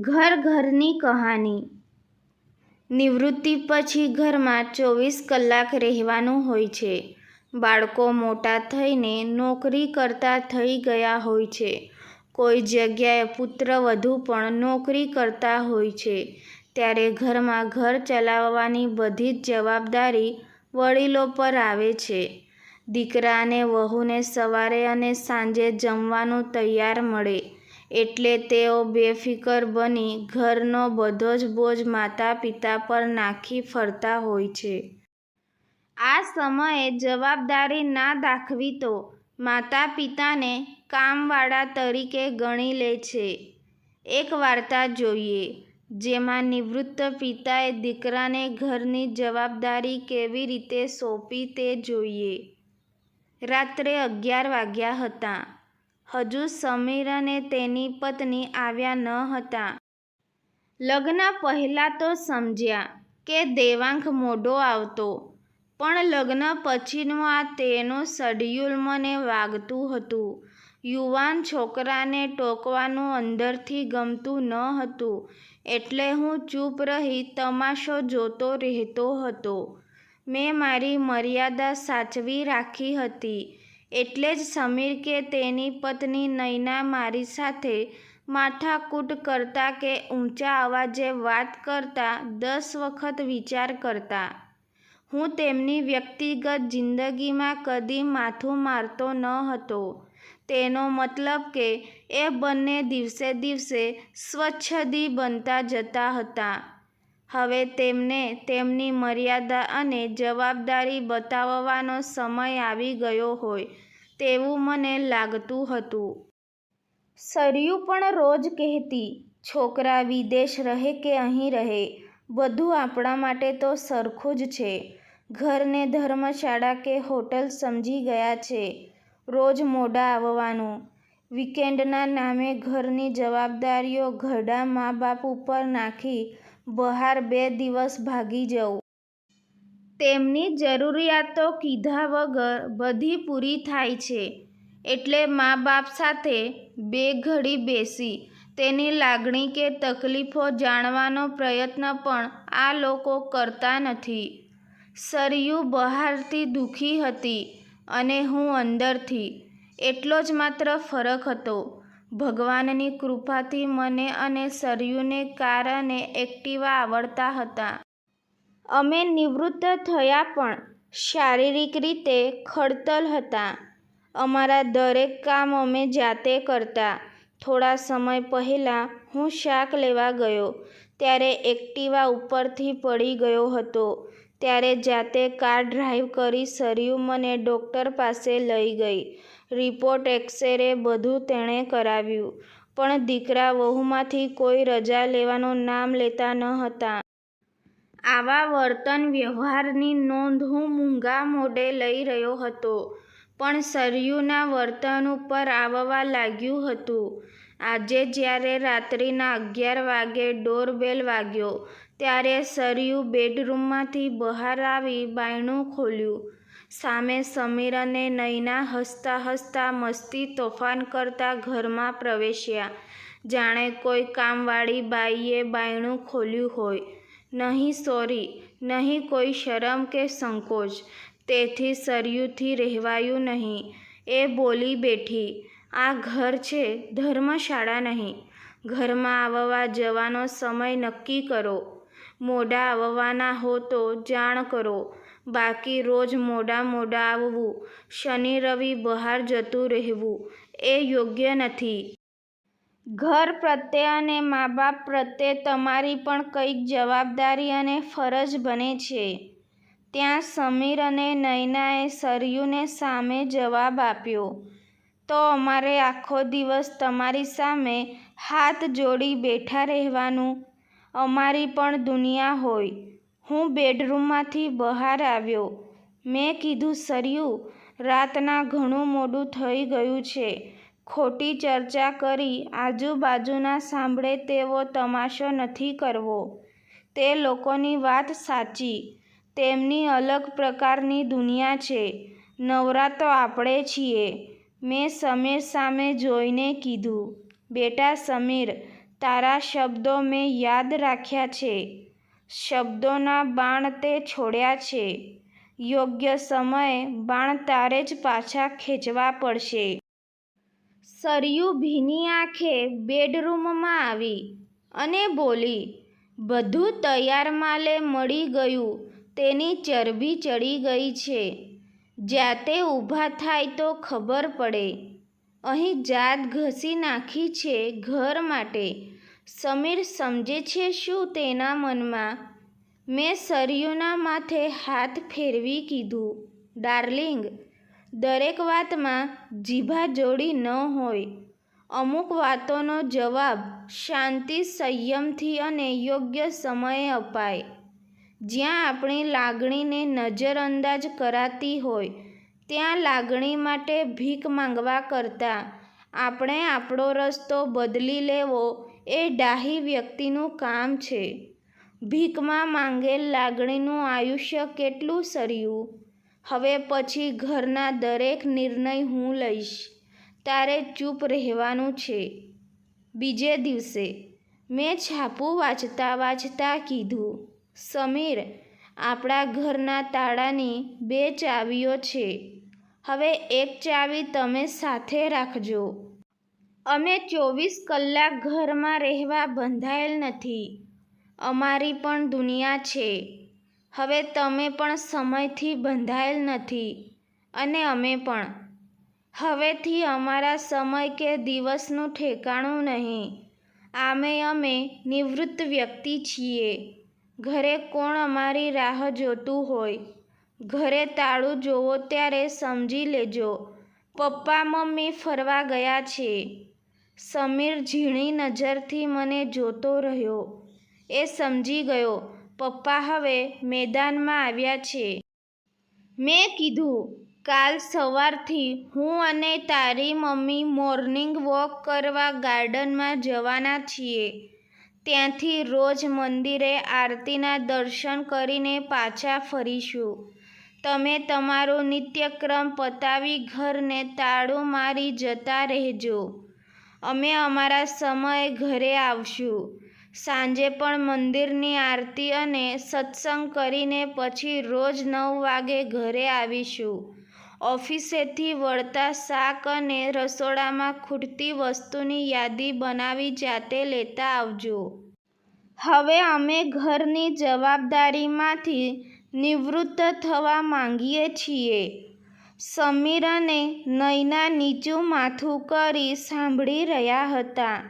ઘર ઘરની કહાની. નિવૃત્તિ પછી ઘરમાં ચોવીસ કલાક રહેવાનું હોય છે. બાળકો મોટા થઈને નોકરી કરતા થઈ ગયા હોય છે. કોઈ જગ્યાએ પુત્ર વધુ પણ નોકરી કરતા હોય છે. ત્યારે ઘરમાં ઘર ચલાવવાની બધી જ જવાબદારી વડીલો પર આવે છે. દીકરા અને વહુને સવારે અને સાંજે જમવાનું તૈયાર મળે. એટલે તેઓ બેફિકર બની ઘરનો બધો જ બોજ માતા પિતા પર નાખી ફરતા હોય છે. આ સમયે જવાબદારી ના દાખવી તો માતા પિતાને કામવાળા તરીકે ગણી લે છે. એક વાર્તા જોઈએ, જેમાં નિવૃત્ત પિતાએ દીકરાને ઘરની જવાબદારી કેવી રીતે સોંપી તે જોઈએ. રાત્રે અગિયાર વાગ્યા હતા. હજુ સમીર અને તેની પત્ની આવ્યા ન હતા. લગ્ન પહેલાં તો સમજ્યા કે દેવાંગ મોડો આવતો, પણ લગ્ન પછીનું આ તેનું શિડ્યુલ મને વાગતું હતું. યુવાન છોકરાને ટોકવાનું અંદરથી ગમતું ન હતું, એટલે હું ચૂપ રહી તમાશો જોતો રહેતો હતો. મેં મારી મર્યાદા સાચવી રાખી હતી. એટલે જ સમીર કે તેની પત્ની નયના મારી સાથે માથાકૂટ કરતા કે ઊંચા અવાજે વાત કરતા દસ વખત વિચાર કરતા. હું તેમની વ્યક્તિગત જિંદગીમાં કદી માથું મારતો ન હતો. તેનો મતલબ કે એ બંને દિવસે દિવસે સ્વચ્છદી બનતા જતા હતા. હવે તેમને તેમની મર્યાદા અને જવાબદારી બતાવવાનો સમય આવી ગયો હોય તેવું મને લાગતું હતું. સરયુ પણ રોજ કહેતી, છોકરા વિદેશ રહે કે અહીં રહે? બધું આપણા માટે તો સરખું જ છે. ઘરને ધર્મશાળા કે હોટલ સમજી ગયા છે. રોજ મોડા આવવાનું. વીકેન્ડના નામે ઘરની જવાબદારીઓ ઘરડા મા બાપ ઉપર નાખી બહાર બે દિવસ ભાગી જવું. તેમની જરૂરિયાતો કીધા વગર બધી પૂરી થાય છે. એટલે મા બાપ સાથે બે ઘડી બેસી. તેની લાગણી કે તકલીફો જાણવાનો પ્રયત્ન પણ આ લોકો કરતા નથી. સરયું બહારથી દુઃખી હતી અને હું અંદરથી. એટલો જ માત્ર ફરક હતો. ભગવાનની કૃપાથી મને અને સરયુને કાર અને એક્ટિવા આવડતા હતા. અમે નિવૃત્ત થયા પણ શારીરિક રીતે ખડતલ હતા. અમારા દરેક કામ અમે જાતે કરતા. થોડા સમય પહેલાં હું શાક લેવા ગયો. ત્યારે એક્ટિવા ઉપરથી પડી ગયો હતો. ત્યારે જાતે કાર ડ્રાઈવ કરી સરયુ મને ડૉક્ટર પાસે લઈ ગઈ. રિપોર્ટ, એક્સરે બધું તેણે કરાવ્યું. પણ દીકરા વહુમાંથી કોઈ રજા લેવાનું નામ લેતા ન હતા. આવા વર્તન વ્યવહારની નોંધ હું મૂંગા મોઢે લઈ રહ્યો હતો, પણ સરયુના વર્તન ઉપર આવવા લાગ્યું હતું. આજે જ્યારે રાત્રિના અગિયાર વાગે ડોરબેલ વાગ્યો, ત્યારે સરયુ બેડરૂમમાંથી બહાર આવી બાયણું ખોલ્યું. સામે સમીર અને નયના હસતા હસતા મસ્તી તોફાન કરતા ઘરમાં પ્રવેશ્યા. જાણે કોઈ કામવાળી બાઈએ બાયણું ખોલ્યું હોય. નહીં, સોરી. નહીં, કોઈ શરમ કે સંકોચ. તેથી સરયુથી રહેવાયું નહીં. એ બોલી બેઠી. આ ઘર છે, ધર્મશાળા નહીં. ઘરમાં આવવા જવાનો સમય નક્કી કરો. મોડા આવવાના હો તો જાણ કરો. બાકી રોજ મોડા મોડા આવવું શનિ રવિ બહાર જતું રહેવું. એ યોગ્ય નથી. ઘર પ્રત્યે અને મા બાપ પ્રત્યે તમારી પણ કંઈક જવાબદારી અને ફરજ બને છે. ત્યાં સમીર અને નયનાએ સરયુને સામે જવાબ આપ્યો, તો અમારે આખો દિવસ તમારી સામે હાથ જોડી બેઠા રહેવાનું. અમારી પણ દુનિયા હોય. હું બેડરૂમમાંથી બહાર આવ્યો. મેં કીધું, સરયું, રાતના ઘણું મોડું થઈ ગયું છે. ખોટી ચર્ચા કરી. આજુબાજુના સાંભળે તેવો તમાશો નથી કરવો. તે લોકોની વાત સાચી. તેમની અલગ પ્રકારની દુનિયા છે. નવરા તો આપણે છીએ. મેં સમીર સામે જોઈને કીધું, બેટા સમીર, તારા શબ્દો મેં યાદ રાખ્યા છે. શબ્દોના બાણ તે છોડ્યા છે. યોગ્ય સમયે બાણ તારે જ પાછા ખેંચવા પડશે. સરયુ ભીની આંખે બેડરૂમમાં આવી અને બોલી, બધું તૈયાર માલે મળી ગયું. તેની ચરબી ચડી ગઈ છે. જાતે ઊભા થાય તો ખબર પડે. અહીં જાત ઘસી નાખી છે ઘર માટે. સમીર સમજે છે શું તેના મનમાં? મેં સરયુના માથે હાથ ફેરવી કીધું, ડાર્લિંગ, દરેક વાતમાં જીભા જોડી ન હોય. અમુક વાતોનો જવાબ શાંતિ, સંયમથી અને યોગ્ય સમયે અપાય. જ્યાં આપણી લાગણીને નજરઅંદાજ કરાતી હોય, ત્યાં લાગણી માટે ભીખ માંગવા કરતાં આપણે આપણો રસ્તો બદલી લેવો એ ડાહી વ્યક્તિનું કામ છે. ભીખમાં માંગેલ લાગણીનું આયુષ્ય કેટલું સર્યું? હવે પછી ઘરના દરેક નિર્ણય હું લઈશ. તારે ચૂપ રહેવાનું છે. બીજે દિવસે મેં છાપું વાંચતા વાંચતા કીધું, સમીર, આપણા ઘરના તાળાની બે ચાવીઓ છે. હવે એક ચાવી તમે સાથે રાખજો. અમે ચોવીસ કલાક ઘરમાં રહેવા બંધાયેલ નથી. અમારી પણ દુનિયા છે. હવે તમે પણ સમયથી બંધાયેલ નથી, અને અમે પણ. હવેથી અમારા સમય કે દિવસનું ઠેકાણું નહીં. આમે અમે નિવૃત્ત વ્યક્તિ છીએ. ઘરે કોણ અમારી રાહ જોતું હોય? ઘરે તાળું જોવો ત્યારે સમજી લેજો. પપ્પા મમ્મી ફરવા ગયા છે. સમીર ઝીણી નજરથી મને જોતો રહ્યો. એ સમજી ગયો, પપ્પા હવે મેદાનમાં આવ્યા છે. મેં કીધું, કાલ સવારથી હું અને તારી મમ્મી મોર્નિંગ વોક કરવા ગાર્ડનમાં જવાના છીએ. ત્યાંથી રોજ મંદિરે આરતીના દર્શન કરીને પાછા ફરીશું. તમે તમારો નિત્યક્રમ પતાવી ઘરને તાળું મારી જતા રહેજો. અમે અમારા સમયે ઘરે આવશું. સાંજે પણ મંદિરની આરતી અને સત્સંગ કરીને પછી રોજ નવ વાગે ઘરે આવીશું. ઓફિસેથી વળતા શાક અને રસોડામાં ખૂટતી વસ્તુની યાદી બનાવી જાતે લેતા આવજો. હવે અમે ઘરની જવાબદારીમાંથી નિવૃત્ત થવા માંગીએ છીએ. સમીર અને નયના નીચું માથું કરી સાંભળી રહ્યા હતા.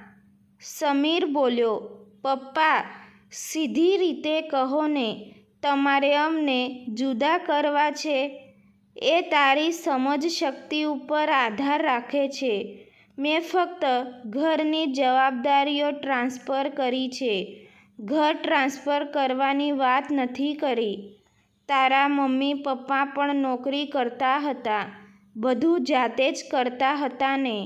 સમીર બોલ્યો, પપ્પા, સીધી રીતે કહો ને, તમારે અમને જુદા કરવા છે. એ તારી સમજ શક્તિ ઉપર આધાર રાખે છે. મેં ફક્ત ઘરની જવાબદારીઓ ટ્રાન્સફર કરી છે. ઘર ટ્રાન્સફર કરવાની વાત નથી કરી. તારા મમ્મી, પપ્પા પણ નોકરી કરતા હતા. બધું જાતે જ કરતા હતા ને.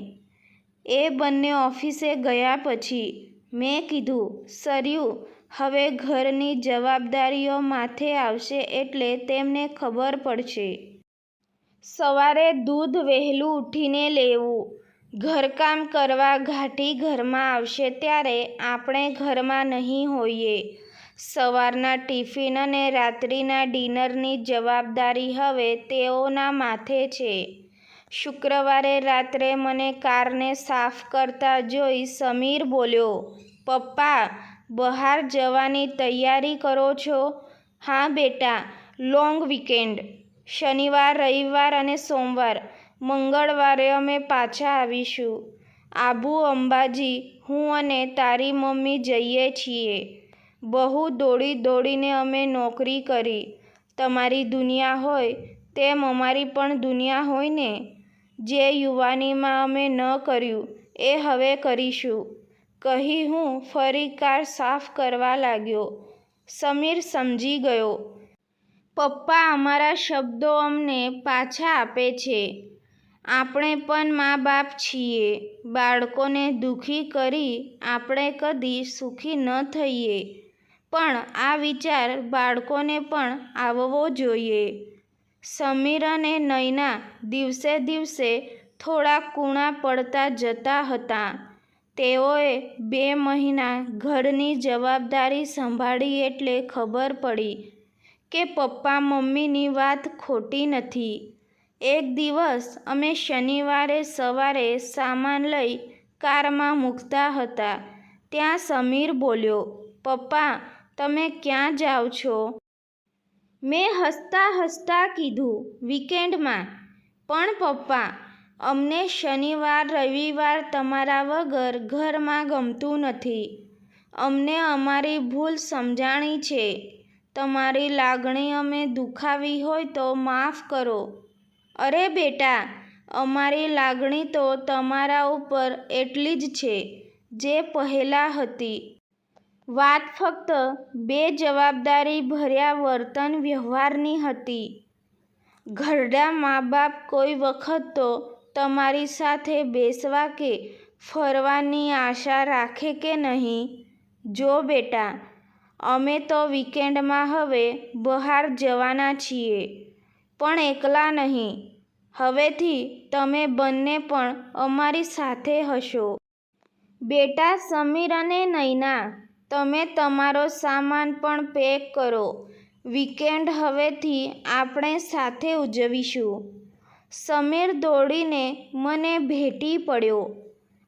એ બંને ઓફિસે ગયા પછી મેં કીધું, સરયુ, હવે ઘરની જવાબદારીઓ માથે આવશે એટલે તેમને ખબર પડશે. સવારે દૂધ વહેલું ઉઠીને લેવું. ઘરકામ કરવા ઘાટી ઘરમાં આવશે ત્યારે આપણે ઘરમાં નહીં હોઈએ. સવારના ટિફિન અને રાત્રિના ડિનરની જવાબદારી હવે તેઓના માથે છે. શુક્રવારે રાત્રે મને કારને સાફ કરતા જોઈ સમીર બોલ્યો, પપ્પા, બહાર જવાની તૈયારી કરો છો? હા, બેટા, લોંગ વીકેન્ડ, શનિવાર, રવિવાર અને સોમવાર. મંગળવારે અમે પાછા આવીશું. આબુ અંબાજી, હું અને તારી મમ્મી જઈએ છીએ. બહુ દોડી દોડીને અમે નોકરી કરી. તમારી દુનિયા હોય તેમ અમારી પણ દુનિયા હોય ને. જે યુવાનીમાં અમે ન કર્યું એ હવે કરીશું. કહી હું ફરી કાર સાફ કરવા લાગ્યો. સમીર સમજી ગયો. પપ્પા અમારા શબ્દો અમને પાછા આપે છે. આપણે પણ મા બાપ છીએ. બાળકોને દુઃખી કરી આપણે કદી સુખી ન થઈએ. પણ આ વિચાર બાળકોને પણ આવવો જોઈએ. સમીર અને નયના દિવસે દિવસે થોડા કૂણા પડતા જતા હતા. તેઓએ બે મહિના ઘરની જવાબદારી સંભાળી એટલે ખબર પડી કે પપ્પા મમ્મીની વાત ખોટી નથી. એક દિવસ અમે શનિવારે સવારે સામાન લઈ કારમાં મૂકતા હતા. ત્યાં સમીર બોલ્યો, પપ્પા તમે ક્યાં જાઓ છો? મેં હસતા હસતા કીધું વીકેન્ડમાં, પણ પપ્પા, અમને શનિવાર, રવિવાર તમારા વગર ઘરમાં ગમતું નથી. અમને અમારી ભૂલ સમજાણી છે. તમારી લાગણી અમે દુખાવી હોય તો માફ કરો. અરે બેટા, અમારી લાગણી તો તમારા ઉપર એટલી જ છે, જે પહેલાં હતી. વાત ફક્ત બે જવાબદારી ભર્યા વર્તન વ્યવહારની હતી. ઘરડા મા બાપ કોઈ વખત તો તમારી સાથે બેસવા કે ફરવાની આશા રાખે કે નહીં? જો બેટા, અમે તો વીકેન્ડમાં હવે બહાર જવાના છીએ, પણ એકલા નહીં. હવેથી તમે બંને પણ અમારી સાથે હશો. બેટા સમીર અને નૈના તમે તમારો સામાન પણ પેક કરો. વીકેન્ડ હવેથી આપણે સાથે ઉજવીશું. સમીર દોડીને મને ભેટી પડ્યો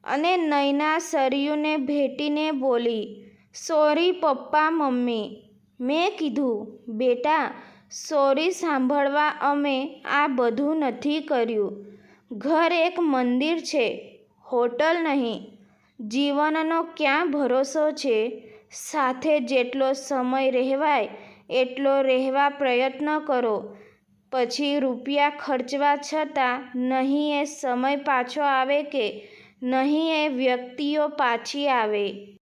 અને નૈના સરયુને ભેટીને બોલી, સોરી પપ્પા મમ્મી. મેં કીધું, બેટા, સોરી સાંભળવા અમે આ બધું નથી કર્યું. ઘર એક મંદિર છે, હોટલ નહીં. જીવનનો ક્યાં ભરોસો છે? સાથે જેટલો સમય રહેવાય, એટલો રહેવા પ્રયત્ન કરો. પછી રૂપિયા ખર્ચવા છતાં નહીં એ સમય પાછો આવે કે નહીં એ વ્યક્તિઓ પાછી આવે.